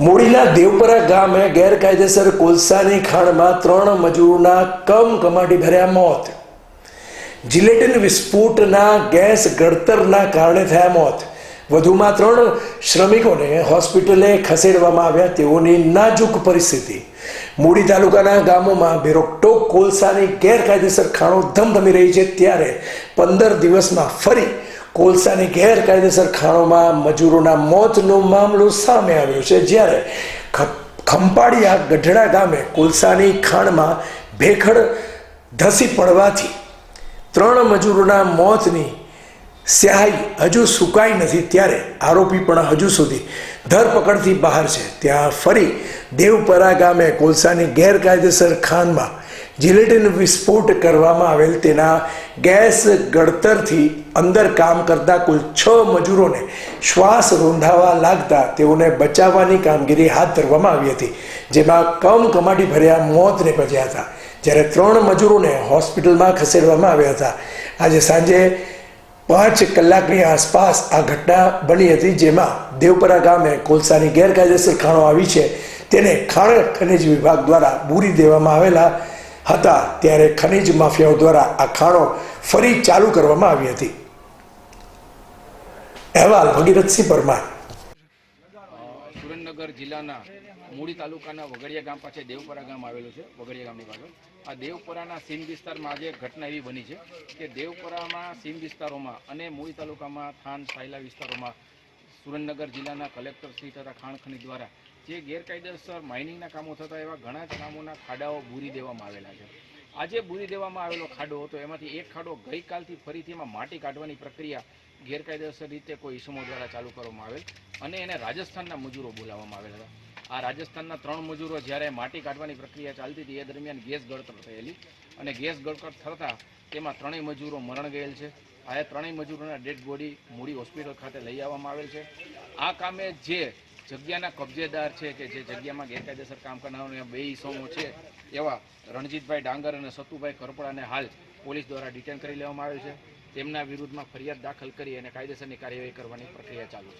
મૂડીના દેવપરા ગામે ગેરકાયદેસર કોલસાની ખાણમાં ત્રણ મજૂરના કમ કમાટી ભર્યા મોત. જિલેટિન વિસ્ફોટના ગેસ ગળતરના કારણે થયા મોત. વધુમાં ત્રણ શ્રમિકોને હોસ્પિટલે ખસેડવામાં આવ્યા તેઓની નાજુક પરિસ્થિતિ. મૂડી તાલુકાના ગામોમાં બેરોકટોક કોલસાની ગેરકાયદેસર ખાણો ધમધમી રહી છે ત્યારે પંદર દિવસમાં ફરી કોલસાની ગેરકાયદેસર ખાણોમાં મજૂરોના મોતનો મામલો સામે આવ્યો છે. જ્યારે ખંપાળિયા ગઢડા ગામે કોલસાની ખાણમાં ભેખડ ધસી પડવાથી ત્રણ મજૂરોના મોતની સ્યાહી હજુ સુકાઈ નથી. ત્યારે આરોપી પણ હજુ સુધી ધરપકડથી બહાર છે. ત્યાં ફરી દેવપરા ગામે કોલસાની ગેરકાયદેસર ખાનમાં જિલેટિન વિસ્ફોટ કરવામાં આવેલ તેના ગેસ ગળતરથી અંદર કામ કરતા કુલ છ મજૂરોને શ્વાસ રૂંધાવા લાગતા તેઓને બચાવવાની કામગીરી હાથ ધરવામાં આવી હતી, જેમાં કમકમાટી ભર્યા મોત નીપજ્યા હતા. જ્યારે ત્રણ મજૂરોને હોસ્પિટલમાં ખસેડવામાં આવ્યા હતા. આજે સાંજે પાંચ કલાકની આસપાસ આ ઘટના બની હતી, જેમાં દેવપરા ગામે કોલસાની ગેરકાયદેસર ખાણો આવી છે. તેને ખાણ ખનિજ વિભાગ દ્વારા બૂરી દેવામાં આવેલા હતા ત્યારે ખનિજ માફિયાઓ દ્વારા આ ખાણો ફરી ચાલુ કરવામાં આવી હતી. અહેવાલ ભગીરથસિંહ પરમાર. સુરેન્દ્રનગર જિલ્લાના મૂડી તાલુકાના વગડિયા ગામ પાસે દેવપરા ગામ આવેલું છે, વગડિયા ગામની પાછળ. આ દેવપરાના સીમ વિસ્તારમાં આજે ઘટના એવી બની છે કે દેવપરામાં સીમ વિસ્તારોમાં અને મૂળી તાલુકામાં થાન, સાયલા વિસ્તારોમાં સુરેન્દ્રનગર જિલ્લાના કલેક્ટર શ્રી તથા ખાણ ખનીજ દ્વારા જે ગેરકાયદેસર માઇનિંગના કામો થતા એવા ઘણા જ કામોના ખાડાઓ બૂરી દેવામાં આવેલા છે. આજે બૂરી દેવામાં આવેલો ખાડો હતો, એમાંથી એક ખાડો ગઈકાલથી ફરીથી એમાં માટી કાઢવાની પ્રક્રિયા ગેરકાયદેસર રીતે કોઈ ઇસમો દ્વારા ચાલુ કરવામાં આવેલ અને એને રાજસ્થાનના મજૂરો બોલાવવામાં આવેલા હતા. આ રાજસ્થાનના ત્રણ મજૂરો જ્યારે માટી કાઢવાની પ્રક્રિયા ચાલતી હતી, એ દરમિયાન ગેસ ગળતર થયેલી અને ગેસ ગળતર થતાં તેમાં ત્રણેય મજૂરો મરણ ગયેલ છે. આ ત્રણેય મજૂરોના ડેડ બોડી મૂડી હોસ્પિટલ ખાતે લઈ આવવામાં આવેલ છે. આ કામે જે જગ્યાના કબજેદાર છે કે જે જગ્યામાં ગેરકાયદેસર કામ કરનારા બે ઇસમો છે, એવા રણજીતભાઈ ડાંગર અને સતુભાઈ કરપડાને હાલ પોલીસ દ્વારા ડિટેન કરી લેવામાં આવેલ છે. તેમના વિરુદ્ધમાં ફરિયાદ દાખલ કરી અને કાયદેસરની કાર્યવાહી કરવાની પ્રક્રિયા ચાલુ છે.